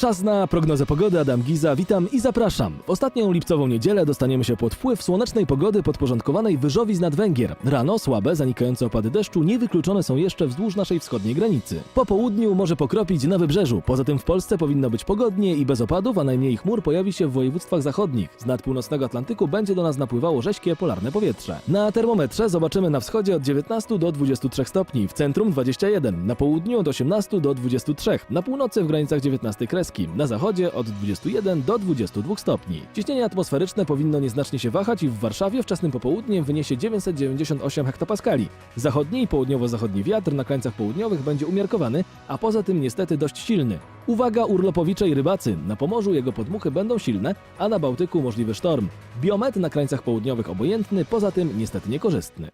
Czas na prognozę pogody. Adam Giza, witam i zapraszam. W ostatnią lipcową niedzielę dostaniemy się pod wpływ słonecznej pogody podporządkowanej wyżowi z nadwęgier. Rano słabe, zanikające opady deszczu niewykluczone są jeszcze wzdłuż naszej wschodniej granicy. Po południu może pokropić na wybrzeżu. Poza tym w Polsce powinno być pogodnie i bez opadów, a najmniej chmur pojawi się w województwach zachodnich. Z nad północnego Atlantyku będzie do nas napływało rześkie polarne powietrze. Na termometrze zobaczymy na wschodzie od 19 do 23 stopni, w centrum 21, na południu od 18 do 23, na północy w granicach 19 na zachodzie od 21 do 22 stopni. Ciśnienie atmosferyczne powinno nieznacznie się wahać i w Warszawie wczesnym popołudniem wyniesie 998 hektopaskali. Zachodni i południowo-zachodni wiatr na krańcach południowych będzie umiarkowany, a poza tym niestety dość silny. Uwaga urlopowicze i rybacy, na Pomorzu jego podmuchy będą silne, a na Bałtyku możliwy sztorm. Biometr na krańcach południowych obojętny, poza tym niestety niekorzystny.